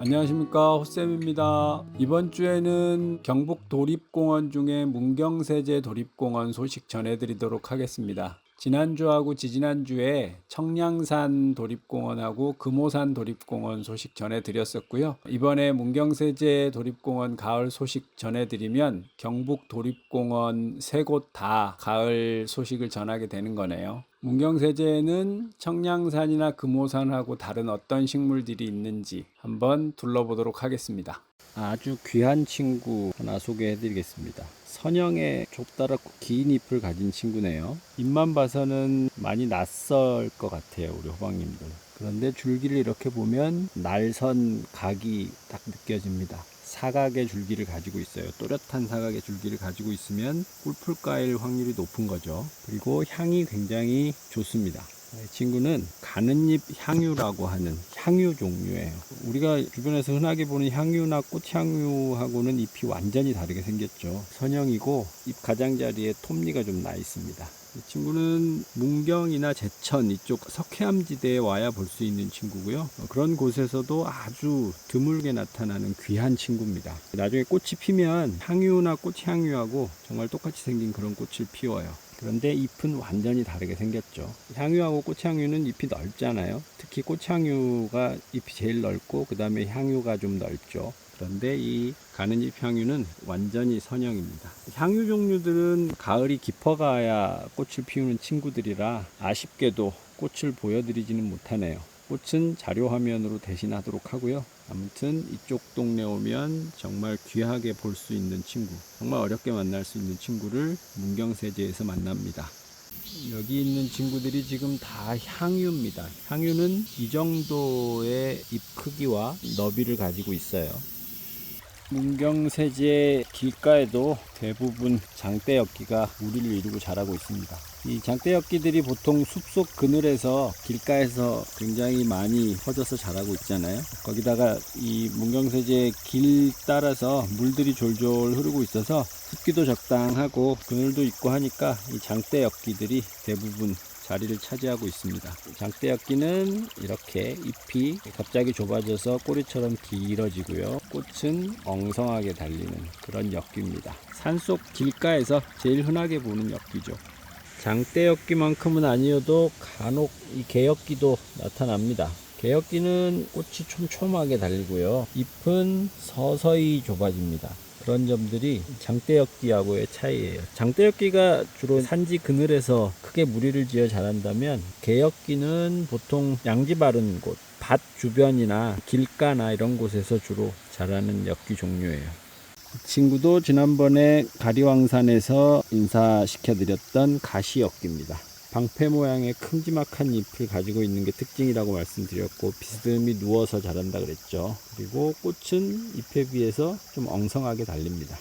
안녕하십니까 호쌤입니다. 이번 주에는 경북 도립공원 중에 문경세제 도립공원 소식 전해드리도록 하겠습니다. 지난주하고 지지난주에 청량산 도립공원하고 금오산 도립공원 소식 전해드렸었고요. 이번에 문경세제 도립공원 가을 소식 전해드리면 경북 도립공원 세 곳 다 가을 소식을 전하게 되는 거네요. 문경세제에는 청량산이나 금오산하고 다른 어떤 식물들이 있는지 한번 둘러보도록 하겠습니다. 아주 귀한 친구 하나 소개해드리겠습니다. 선형의 좁다랗고 긴 잎을 가진 친구네요. 잎만 봐서는 많이 낯설 것 같아요, 우리 호박님들. 그런데 줄기를 이렇게 보면 날선 각이 딱 느껴집니다. 사각의 줄기를 가지고 있어요. 또렷한 사각의 줄기를 가지고 있으면 꿀풀 까일 확률이 높은 거죠. 그리고 향이 굉장히 좋습니다. 이 친구는 가는잎 향유라고 하는 향유 종류예요. 우리가 주변에서 흔하게 보는 향유나 꽃향유하고는 잎이 완전히 다르게 생겼죠. 선형이고 잎 가장자리에 톱니가 좀 나 있습니다. 이 친구는 문경이나 제천 이쪽 석회암지대에 와야 볼 수 있는 친구고요. 어, 그런 곳에서도 아주 드물게 나타나는 귀한 친구입니다. 나중에 꽃이 피면 향유나 꽃향유하고 정말 똑같이 생긴 그런 꽃을 피워요. 그런데 잎은 완전히 다르게 생겼죠. 향유하고 꽃향유는 잎이 넓잖아요. 특히 꽃향유가 잎이 제일 넓고 그 다음에 향유가 좀 넓죠. 그런데 이 가는잎 향유는 완전히 선형입니다. 향유 종류들은 가을이 깊어가야 꽃을 피우는 친구들이라 아쉽게도 꽃을 보여드리지는 못하네요. 꽃은 자료 화면으로 대신하도록 하고요. 아무튼 이쪽 동네 오면 정말 귀하게 볼 수 있는 친구, 정말 어렵게 만날 수 있는 친구를 문경세제에서 만납니다. 여기 있는 친구들이 지금 다 향유입니다. 향유는 이 정도의 잎 크기와 너비를 가지고 있어요. 문경세제 길가에도 대부분 장대엽기가 무리를 이루고 자라고 있습니다. 이 장대엽기들이 보통 숲속 그늘에서 길가에서 굉장히 많이 퍼져서 자라고 있잖아요. 거기다가 이 문경세제 길 따라서 물들이 졸졸 흐르고 있어서 습기도 적당하고 그늘도 있고 하니까 이 장대엽기들이 대부분 자리를 차지하고 있습니다. 장대엽기는 이렇게 잎이 갑자기 좁아져서 꼬리처럼 길어지고요. 꽃은 엉성하게 달리는 그런 엽기입니다. 산속 길가에서 제일 흔하게 보는 엽기죠. 장대엽기만큼은 아니어도 간혹 이 개엽기도 나타납니다. 개엽기는 꽃이 촘촘하게 달리고요. 잎은 서서히 좁아집니다. 그런 점들이 장대엽기하고의 차이예요. 장대엽기가 주로 산지 그늘에서 크게 무리를 지어 자란다면 개엽기는 보통 양지 바른 곳, 밭 주변이나 길가나 이런 곳에서 주로 자라는 엽기 종류예요. 이 친구도 지난번에 가리왕산에서 인사시켜드렸던 가시엽기입니다. 방패 모양의 큼지막한 잎을 가지고 있는 게 특징이라고 말씀드렸고 비스듬히 누워서 자란다 그랬죠. 그리고 꽃은 잎에 비해서 좀 엉성하게 달립니다.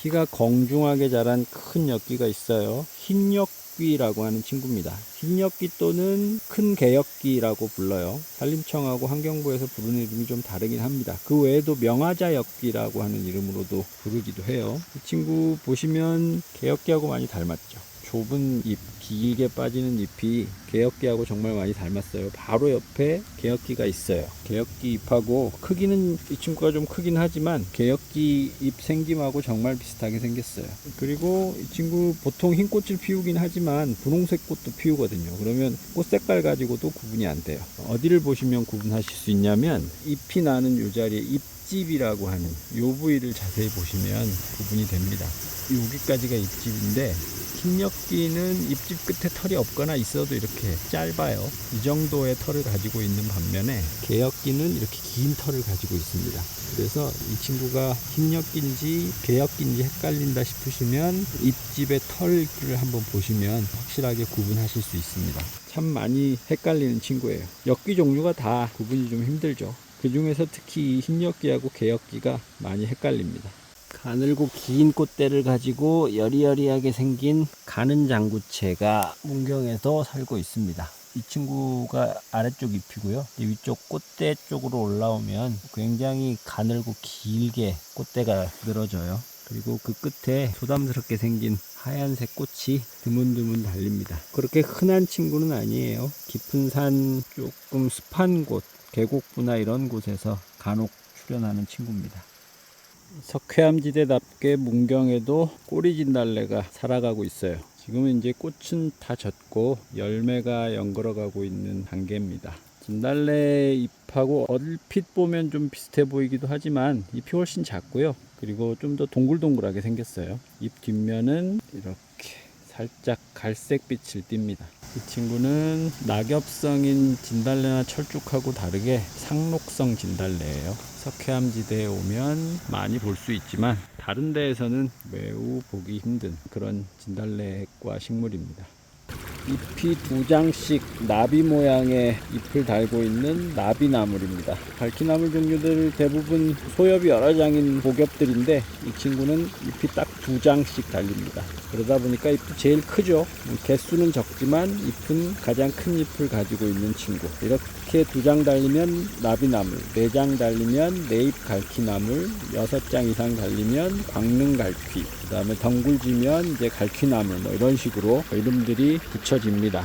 키가 공중하게 자란 큰 엽기가 있어요. 흰 엽기라고 하는 친구입니다. 흰 엽기 또는 큰 개엽기라고 불러요. 산림청하고 환경부에서 부르는 이름이 좀 다르긴 합니다. 그 외에도 명화자 엽기라고 하는 이름으로도 부르기도 해요. 이 친구 보시면 개엽기하고 많이 닮았죠. 좁은 잎, 길게 빠지는 잎이 개엽기하고 정말 많이 닮았어요. 바로 옆에 개엽기가 있어요. 개엽기 잎하고 크기는 이 친구가 좀 크긴 하지만 개엽기 잎 생김하고 정말 비슷하게 생겼어요. 그리고 이 친구 보통 흰 꽃을 피우긴 하지만 분홍색 꽃도 피우거든요. 그러면 꽃 색깔 가지고도 구분이 안 돼요. 어디를 보시면 구분하실 수 있냐면 잎이 나는 요 자리에 잎집이라고 하는 요 부위를 자세히 보시면 구분이 됩니다. 여기까지가 잎집인데 흰엽기는 잎집 끝에 털이 없거나 있어도 이렇게 짧아요. 이 정도의 털을 가지고 있는 반면에 개엽기는 이렇게 긴 털을 가지고 있습니다. 그래서 이 친구가 흰엽기인지 개엽기인지 헷갈린다 싶으시면 잎집의 털을 한번 보시면 확실하게 구분하실 수 있습니다. 참 많이 헷갈리는 친구예요. 엽기 종류가 다 구분이 좀 힘들죠. 그 중에서 특히 이 흰엽기하고 개엽기가 많이 헷갈립니다. 가늘고 긴 꽃대를 가지고 여리여리하게 생긴 가는 장구채가 문경에도 살고 있습니다. 이 친구가 아래쪽 잎이고요. 이 위쪽 꽃대 쪽으로 올라오면 굉장히 가늘고 길게 꽃대가 늘어져요. 그리고 그 끝에 소담스럽게 생긴 하얀색 꽃이 드문드문 달립니다. 그렇게 흔한 친구는 아니에요. 깊은 산 조금 습한 곳, 계곡부나 이런 곳에서 간혹 출현하는 친구입니다. 석회암지대답게 문경에도 꼬리 진달래가 살아가고 있어요. 지금은 이제 꽃은 다 졌고 열매가 연걸어가고 있는 단계입니다. 진달래 잎하고 얼핏 보면 좀 비슷해 보이기도 하지만 잎이 훨씬 작고요. 그리고 좀 더 동글동글하게 생겼어요. 잎 뒷면은 이렇게 살짝 갈색빛을 띱니다. 이 친구는 낙엽성인 진달래나 철쭉하고 다르게 상록성 진달래예요. 석회암지대에 오면 많이 볼 수 있지만 다른 데에서는 매우 보기 힘든 그런 진달래과 식물입니다. 잎이 두 장씩 나비 모양의 잎을 달고 있는 나비나물입니다. 갈퀴나물 종류들 대부분 소엽이 여러 장인 복엽들인데 이 친구는 잎이 딱 두 장씩 달립니다. 그러다 보니까 잎도 제일 크죠. 개수는 적지만 잎은 가장 큰 잎을 가지고 있는 친구. 이렇게 두 장 달리면 나비나물, 네 장 달리면 네잎 갈퀴나물, 여섯 장 이상 달리면 광릉갈퀴, 그 다음에 덩굴지면 이제 갈퀴나물 뭐 이런 식으로 이름들이 붙여집니다.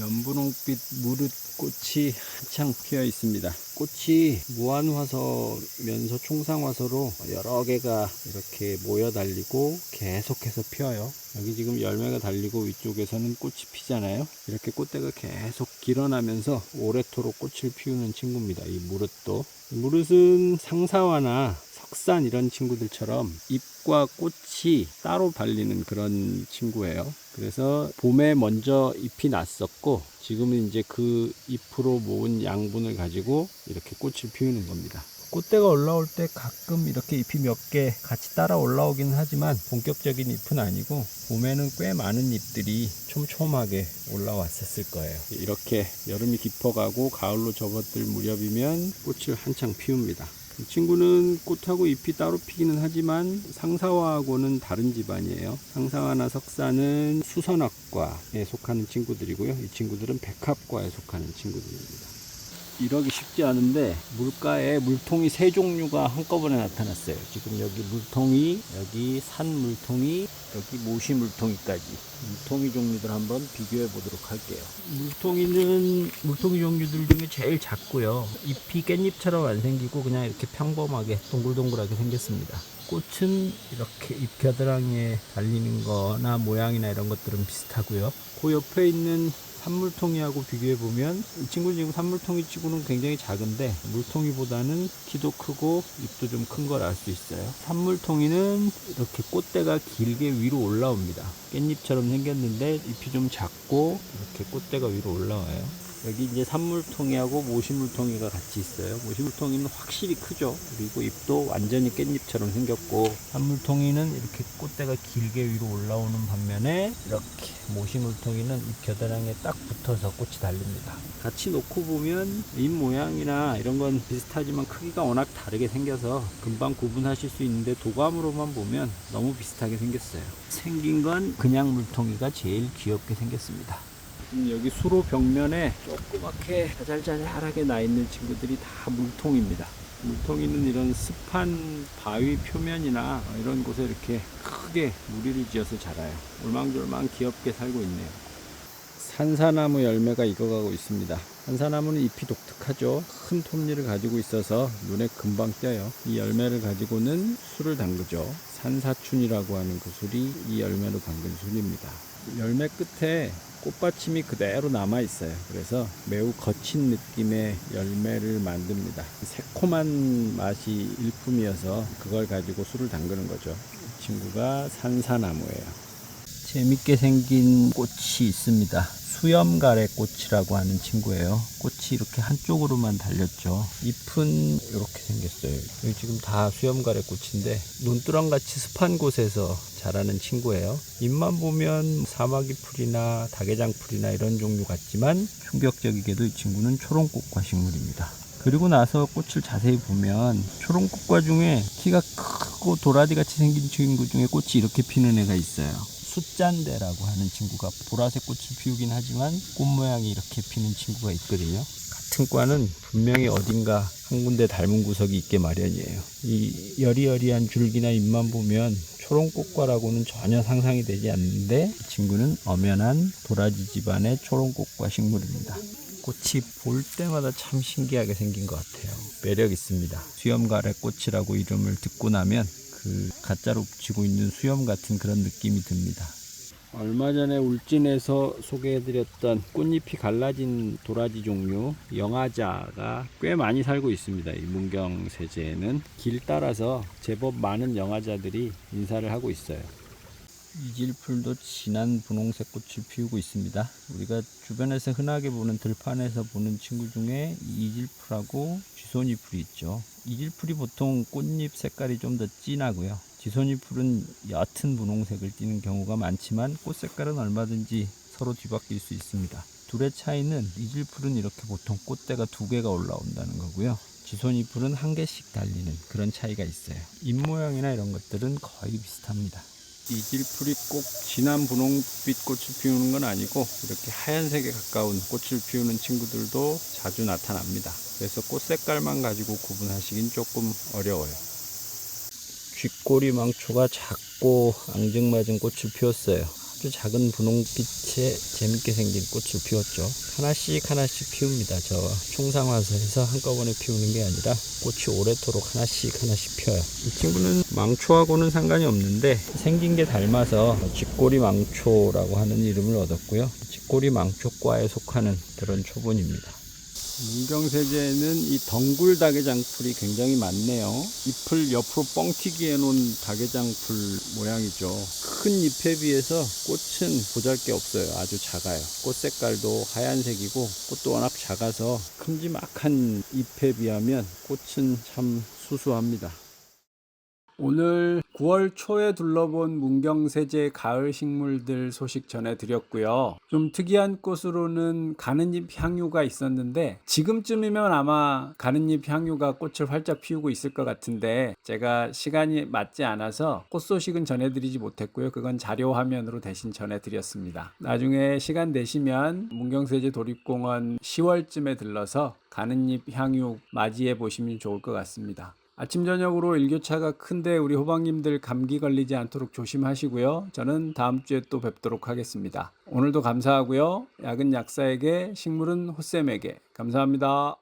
연분홍빛 무릇꽃이 한창 피어 있습니다. 꽃이 무한화서면서 총상화서로 여러 개가 이렇게 모여 달리고 계속해서 피어요. 여기 지금 열매가 달리고 위쪽에서는 꽃이 피잖아요. 이렇게 꽃대가 계속 길어나면서 오래도록 꽃을 피우는 친구입니다. 이 무릇도. 이 무릇은 상사화나 석산 이런 친구들처럼 잎과 꽃이 따로 발리는 그런 친구예요. 그래서 봄에 먼저 잎이 났었고 지금은 이제 그 잎으로 모은 양분을 가지고 이렇게 꽃을 피우는 겁니다. 꽃대가 올라올 때 가끔 이렇게 잎이 몇 개 같이 따라 올라오긴 하지만 본격적인 잎은 아니고 봄에는 꽤 많은 잎들이 촘촘하게 올라왔었을 거예요. 이렇게 여름이 깊어가고 가을로 접어들 무렵이면 꽃을 한창 피웁니다. 이 친구는 꽃하고 잎이 따로 피기는 하지만 상사화하고는 다른 집안이에요. 상사화나 석사는 수선학과에 속하는 친구들이고요. 이 친구들은 백합과에 속하는 친구들입니다. 이러기 쉽지 않은데 물가에 물통이 세 종류가 한꺼번에 나타났어요. 지금 여기 물통이, 여기 산 물통이, 여기 모시 물통이까지 물통이 종류들 한번 비교해 보도록 할게요. 물통이는 물통이 종류들 중에 제일 작고요. 잎이 깻잎처럼 안 생기고 그냥 이렇게 평범하게 동글동글하게 생겼습니다. 꽃은 이렇게 잎 겨드랑이에 달리는 거나 모양이나 이런 것들은 비슷하고요. 그 옆에 있는 산물통이하고 비교해 보면 이 친구는 지금 산물통이 치고는 굉장히 작은데 물통이보다는 키도 크고 잎도 좀 큰 걸 알 수 있어요. 산물통이는 이렇게 꽃대가 길게 위로 올라옵니다. 깻잎처럼 생겼는데 잎이 좀 작고 이렇게 꽃대가 위로 올라와요. 여기 이제 산물통이하고 모시물통이가 같이 있어요. 모시물통이는 확실히 크죠. 그리고 잎도 완전히 깻잎처럼 생겼고 산물통이는 이렇게 꽃대가 길게 위로 올라오는 반면에 이렇게 모시물통이는 잎 겨드랑이에 딱 붙어서 꽃이 달립니다. 같이 놓고 보면 잎 모양이나 이런 건 비슷하지만 크기가 워낙 다르게 생겨서 금방 구분하실 수 있는데 도감으로만 보면 너무 비슷하게 생겼어요. 생긴 건 그냥 물통이가 제일 귀엽게 생겼습니다. 음, 여기 수로 벽면에 조그맣게 자잘자잘하게 나 있는 친구들이 다 물통입니다. 물통이는 이런 습한 바위 표면이나 이런 곳에 이렇게 크게 무리를 지어서 자라요. 올망졸망 귀엽게 살고 있네요. 산사나무 열매가 익어가고 있습니다. 산사나무는 잎이 독특하죠. 큰 톱니를 가지고 있어서 눈에 금방 띄어요. 이 열매를 가지고는 술을 담그죠. 산사춘이라고 하는 그 술이 이 열매로 담근 술입니다. 열매 끝에 꽃받침이 그대로 남아 있어요. 그래서 매우 거친 느낌의 열매를 만듭니다. 새콤한 맛이 일품이어서 그걸 가지고 술을 담그는 거죠. 이 친구가 산사나무예요. 재밌게 생긴 꽃이 있습니다. 수염가래 꽃이라고 하는 친구예요. 꽃이 이렇게 한쪽으로만 달렸죠. 잎은 이렇게 생겼어요. 여기 지금 다 수염가래 꽃인데 논두렁 같이 습한 곳에서 자라는 친구예요. 잎만 보면 사마귀 풀이나 다개장 풀이나 이런 종류 같지만 충격적이게도 이 친구는 초롱꽃과 식물입니다. 그리고 나서 꽃을 자세히 보면 초롱꽃과 중에 키가 크고 도라지 같이 생긴 친구 중에 꽃이 이렇게 피는 애가 있어요. 숫잔대라고 하는 친구가 보라색 꽃을 피우긴 하지만 꽃 모양이 이렇게 피는 친구가 있거든요. 같은 과는 분명히 어딘가 한 군데 닮은 구석이 있게 마련이에요. 이 여리여리한 줄기나 잎만 보면 초롱꽃과라고는 전혀 상상이 되지 않는데 이 친구는 엄연한 도라지 집안의 초롱꽃과 식물입니다. 꽃이 볼 때마다 참 신기하게 생긴 것 같아요. 매력 있습니다. 수염가래 꽃이라고 이름을 듣고 나면 그 가짜로 붙이고 있는 수염 같은 그런 느낌이 듭니다. 얼마 전에 울진에서 소개해드렸던 꽃잎이 갈라진 도라지 종류 영화자가 꽤 많이 살고 있습니다. 이 문경세제에는 길 따라서 제법 많은 영화자들이 인사를 하고 있어요. 이질풀도 진한 분홍색 꽃을 피우고 있습니다. 우리가 주변에서 흔하게 보는 들판에서 보는 친구 중에 이 이질풀하고 쥐손이풀이 있죠. 이질풀이 보통 꽃잎 색깔이 좀 더 진하고요. 지손이풀은 옅은 분홍색을 띠는 경우가 많지만 꽃 색깔은 얼마든지 서로 뒤바뀔 수 있습니다. 둘의 차이는 이질풀은 이렇게 보통 꽃대가 두 개가 올라온다는 거고요. 지손이풀은 한 개씩 달리는 그런 차이가 있어요. 잎 모양이나 이런 것들은 거의 비슷합니다. 이질풀이 꼭 진한 분홍빛 꽃을 피우는 건 아니고 이렇게 하얀색에 가까운 꽃을 피우는 친구들도 자주 나타납니다. 그래서 꽃 색깔만 가지고 구분하시긴 조금 어려워요. 쥐꼬리 망초가 작고 앙증맞은 꽃을 피웠어요. 아주 작은 분홍빛에 재밌게 생긴 꽃을 피웠죠. 하나씩 하나씩 피웁니다. 저 충상화서에서 한꺼번에 피우는 게 아니라 꽃이 오래도록 하나씩 하나씩 피어요. 이 친구는 망초하고는 상관이 없는데 생긴 게 닮아서 쥐꼬리 망초라고 하는 이름을 얻었고요. 쥐꼬리 망초과에 속하는 그런 초본입니다. 문경세제는 이 덩굴 다계장풀이 굉장히 많네요. 잎을 옆으로 뻥튀기 해놓은 다계장풀 모양이죠. 큰 잎에 비해서 꽃은 보잘게 없어요. 아주 작아요. 꽃 색깔도 하얀색이고 꽃도 워낙 작아서 큼지막한 잎에 비하면 꽃은 참 수수합니다. 오늘 9월 초에 둘러본 문경세제 가을 식물들 소식 전해드렸고요. 좀 특이한 꽃으로는 가는잎 향유가 있었는데 지금쯤이면 아마 가는잎 향유가 꽃을 활짝 피우고 있을 것 같은데 제가 시간이 맞지 않아서 꽃 소식은 전해드리지 못했고요. 그건 자료 화면으로 대신 전해드렸습니다. 나중에 시간 되시면 문경세제 도립공원 10월쯤에 들러서 가는잎 향유 맞이해 보시면 좋을 것 같습니다. 아침 저녁으로 일교차가 큰데 우리 호박님들 감기 걸리지 않도록 조심하시고요. 저는 다음 주에 또 뵙도록 하겠습니다. 오늘도 감사하고요. 약은 약사에게 식물은 호쌤에게 감사합니다.